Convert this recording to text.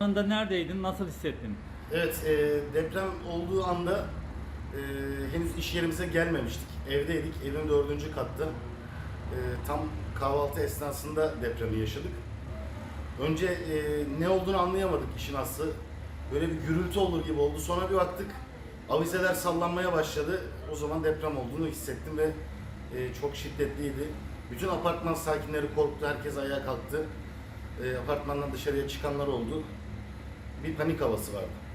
Anda neredeydin? Nasıl hissettin? Evet, e, deprem olduğu anda e, henüz iş yerimize gelmemiştik. Evdeydik, evin dördüncü katta. E, tam kahvaltı esnasında depremi yaşadık. Önce e, ne olduğunu anlayamadık işin aslı. Böyle bir gürültü olur gibi oldu. Sonra bir baktık avizeler sallanmaya başladı. O zaman deprem olduğunu hissettim ve e, çok şiddetliydi. Bütün apartman sakinleri korktu, herkes ayağa kalktı. E, apartmandan dışarıya çıkanlar oldu. Bir panik havası vardı.